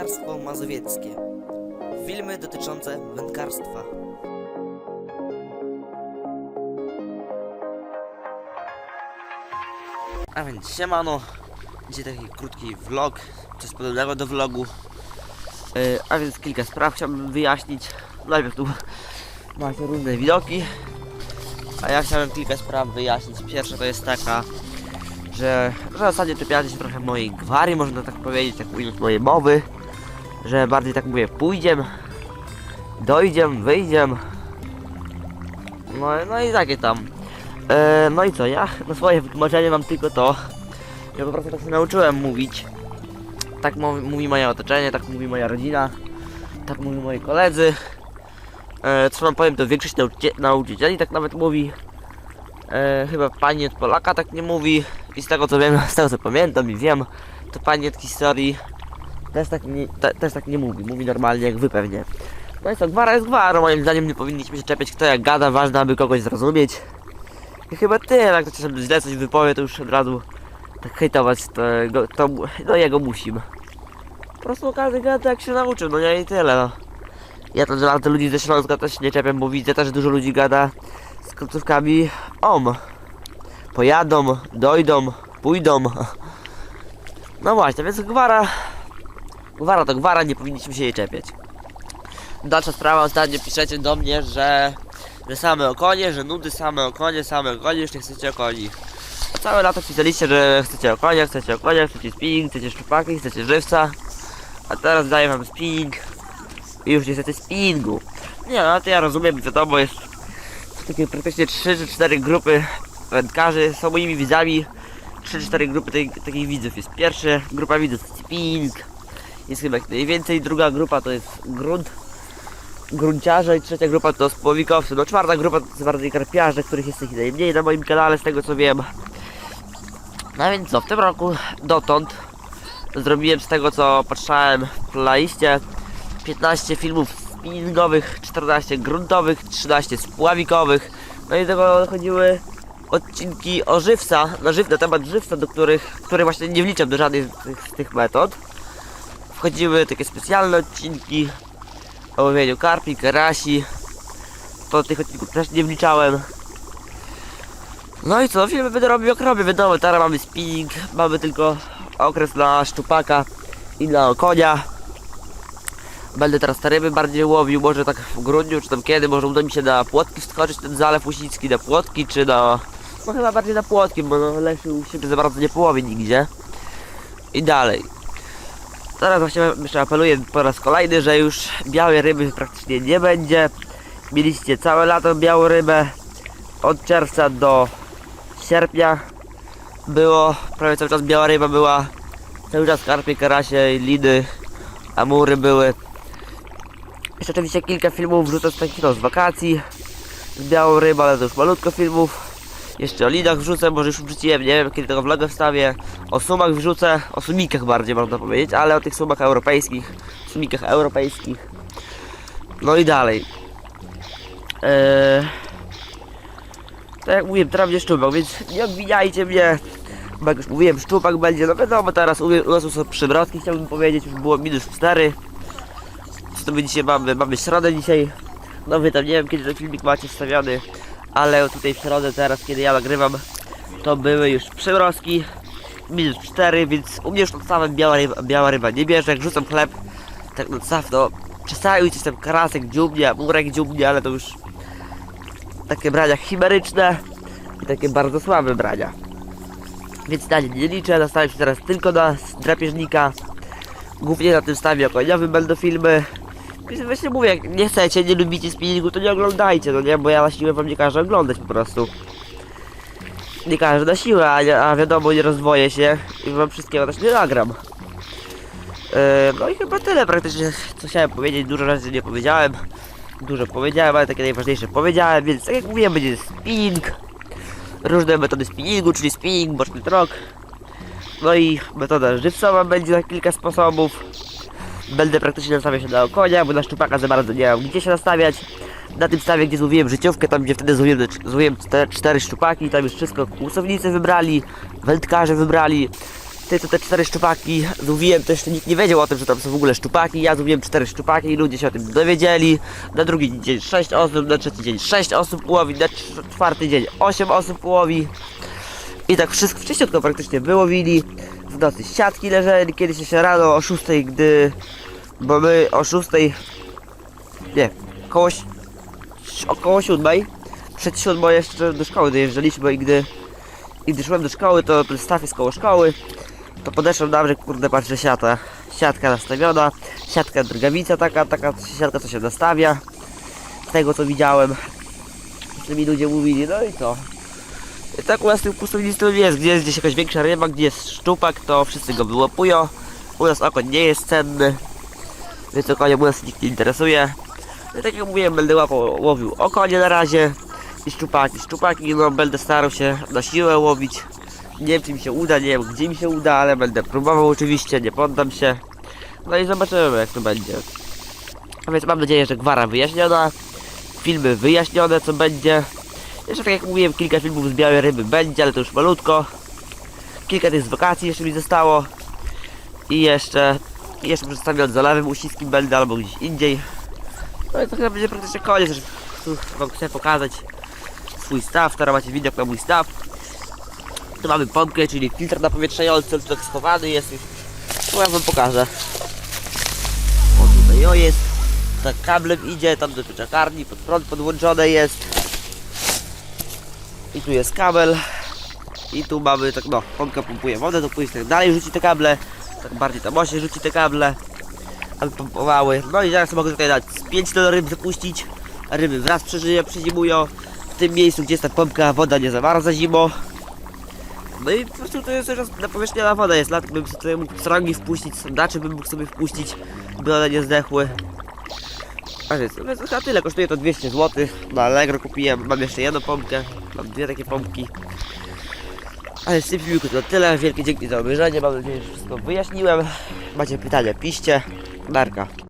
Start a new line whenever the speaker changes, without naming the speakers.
Wędkarstwo mazowieckie. Filmy dotyczące wędkarstwa. A więc siemano. Dzisiaj taki krótki vlog, coś podobnego do vlogu. Yy, a więc kilka spraw chciałbym wyjaśnić. Najpierw tu macie różne widoki. A ja chciałem kilka spraw wyjaśnić. Pierwsza to jest taka, że, że w zasadzie czepiacie się trochę mojej gwary, można tak powiedzieć, tak ująć mojej mowy. Że bardziej tak mówię, pójdziem, dojdziem, wyjdziem. No, no i takie tam. E, no i co, ja na swoje wytłumaczenie mam tylko to, ja po prostu tak się nauczyłem mówić. Tak mówi moje otoczenie, tak mówi moja rodzina, tak mówi moi koledzy. E, co wam powiem, to większość nauczy- nauczycieli tak nawet mówi. E, chyba pani od Polaka tak nie mówi. I z tego co wiem, z tego co pamiętam i wiem, to pani od historii też tak nie, te, też tak nie mówi. Mówi normalnie jak wy pewnie. No i co, gwara jest gwara, moim zdaniem nie powinniśmy się czepiać kto jak gada, ważne aby kogoś zrozumieć. I chyba tyle, jak ktoś sobie źle coś wypowie, to już od razu tak hejtować, to, go, to no jego musimy. Po prostu każdy gada jak się nauczył, no nie i tyle no. Ja to na ludzi ze Śląska też nie czepiam, bo widzę też dużo ludzi gada z końcówkami om. Pojadą, dojdą, pójdą. No właśnie, więc gwara, gwara to gwara, nie powinniśmy się jej czepiać. Dalsza sprawa, ostatnio piszecie do mnie, że, że same okonie, że nudy same okonie, same okonie, już nie chcecie okoni. Całe lato pisaliście, że chcecie okonia, chcecie okonia, chcecie spinning, chcecie szczupaki, chcecie żywca. A teraz daję wam spinning i już nie chcecie spinningu. Nie no, to ja rozumiem, wiadomo, jest takie praktycznie 3 czy 4 grupy wędkarzy, są moimi widzami. 3-4 grupy tej, takich widzów jest pierwsza grupa widzów to spinning. Jest chyba najwięcej, druga grupa to jest grunt grunciarze i trzecia grupa to spławikowcy. No czwarta grupa to jest bardziej karpiarze, których jest ich najmniej na moim kanale, z tego co wiem. No więc co, w tym roku dotąd zrobiłem z tego co patrzałem w playliście 15 filmów spinningowych, 14 gruntowych, 13 spławikowych. No i do tego chodziły odcinki o żywca, na, żyw, na temat żywca, do których, które właśnie nie wliczam do tych, z tych metod. Wchodziły takie specjalne odcinki o łowieniu karpi, karasi. To tych odcinków też nie wliczałem. No i co, filmy będę robił jak robię, wiadomo, teraz mamy spinning, mamy tylko okres na szczupaka i na okonia. Będę teraz te ryby bardziej łowił, może tak w grudniu, czy tam kiedy, może uda mi się na płotki wskoczyć, ten zalew Łusicki na płotki, czy na... No chyba bardziej na płotki, bo no u siebie za bardzo nie połowi nigdzie. I dalej. Teraz właśnie jeszcze apeluję po raz kolejny, że już białej ryby praktycznie nie będzie. Mieliście całe lato białą rybę. Od czerwca do sierpnia było prawie cały czas biała ryba była. Cały czas karpie, karasie, liny, amury były. Jeszcze oczywiście kilka filmów wrzucę z takich no, z wakacji. Z białą rybą, ale to już malutko filmów. Jeszcze o linach wrzucę, może już wrzuciłem, nie wiem kiedy tego vloga wstawię. O sumach wrzucę, o sumikach bardziej można powiedzieć, ale o tych sumach europejskich, sumikach europejskich. No i dalej. Eee... Tak jak mówiłem, teraz będzie szczupak, więc nie obwiniajcie mnie. Bo jak już mówiłem, szczupak będzie, no wiadomo, teraz u, u nas są przymrozki, chciałbym powiedzieć, już było minus 4. Co to my dzisiaj mamy? Mamy środę dzisiaj. No wy tam nie wiem kiedy ten filmik macie wstawiony, ale tutaj w środę teraz, kiedy ja nagrywam, to były już przymrozki. Minus 4, więc u mnie już podstawem biała ryba, biała ryba nie bierze. Jak rzucam chleb, tak no caw, no czasami coś tam karasek dziubnie, murek dziubnie, ale to już takie brania chimeryczne i takie bardzo słabe brania. Więc na nie nie liczę, nastawiam się teraz tylko na drapieżnika. Głównie na tym stawie okoniowym będą filmy. Więc właśnie mówię, jak nie chcecie, nie lubicie spinningu, to nie oglądajcie, no nie? Bo ja na siłę wam nie każę oglądać po prostu. Nie każę na siłę, a, nie- a wiadomo, nie rozwoję się i wam wszystkiego też nie nagram. Yy, no i chyba tyle praktycznie, co chciałem powiedzieć, dużo rzeczy nie powiedziałem. Dużo powiedziałem, ale takie najważniejsze powiedziałem, więc tak jak mówiłem, będzie spinning. Różne metody spinningu, czyli spinning, boczny trok. No i metoda żywcowa będzie na kilka sposobów. Będę praktycznie nastawiał się na konia, bo na szczupaka za bardzo nie mam gdzie się nastawiać. Na tym stawie, gdzie złowiłem życiówkę, tam gdzie wtedy złowiłem, złowiłem cztery, cztery szczupaki, tam już wszystko kłusownicy wybrali, wędkarze wybrali. To te cztery szczupaki złowiłem, to jeszcze nikt nie wiedział o tym, że tam są w ogóle szczupaki. Ja złowiłem cztery szczupaki i ludzie się o tym dowiedzieli. Na drugi dzień sześć osób, na trzeci dzień sześć osób łowi, na cz- czwarty dzień osiem osób łowi. I tak wszystko wcześniutko praktycznie wyłowili. W nocy siatki leżeli, kiedyś się rano o 6, gdy... Bo my o 6... Nie, koło... około 7. Przed 7 jeszcze do szkoły dojeżdżaliśmy i gdy... I gdy szłem do szkoły, to ten staw jest koło szkoły. To podeszłem na brzeg, kurde, patrzę siata. Siatka nastawiona, siatka drgawica taka, taka siatka co się nastawia. Z tego co widziałem. Co mi ludzie mówili, no i co? Tak u nas tym pustownictwem jest, gdzie jest gdzieś jakaś większa ryba, gdzie jest szczupak, to wszyscy go wyłapują. U nas okoń nie jest cenny, więc okoniem u nas nikt nie interesuje. I tak jak mówiłem, będę łapał, łowił okonie na razie i szczupaki. Szczupaki, no będę starał się na siłę łowić. Nie wiem czy mi się uda, nie wiem gdzie mi się uda, ale będę próbował oczywiście, nie poddam się. No i zobaczymy jak to będzie. A więc mam nadzieję, że gwara wyjaśniona, filmy wyjaśnione co będzie. Jeszcze tak jak mówiłem, kilka filmów z białej ryby będzie, ale to już malutko. Kilka tych z wakacji jeszcze mi zostało. I jeszcze, jeszcze przedstawię od zalewem uściskim będę albo gdzieś indziej. No i to chyba będzie praktycznie koniec, tu wam chcę pokazać swój staw, teraz macie widok na mój staw. Tu mamy pompkę, czyli filtr napowietrzający, on tu tak schowany jest. No ja wam pokażę. O tutaj o jest. Tak kablem idzie, tam do czekarni, pod prąd podłączone jest. I tu jest kabel. I tu mamy tak no, pompka pompuje wodę, to później tak dalej rzuci te kable. Tak bardziej tam osie rzuci te kable. Aby pompowały. No i zaraz mogę tutaj dać z 5 ton ryb zapuścić. Ryby wraz przeżyją, przezimują. W tym miejscu, gdzie jest ta pompka, woda nie zamarza zimą. No i po prostu to jest teraz napowierzchniona woda jest. Lat bym sobie mógł srangi wpuścić, sondaczy bym mógł sobie wpuścić, by one nie zdechły. A więc, no więc tyle, kosztuje to 200 zł. Na Allegro kupiłem, mam jeszcze jedną pompkę, mam dwie takie pompki. Ale z tym filmiku to tyle, wielkie dzięki za obejrzenie, mam nadzieję, że wszystko wyjaśniłem. Macie pytania, piszcie. Darka.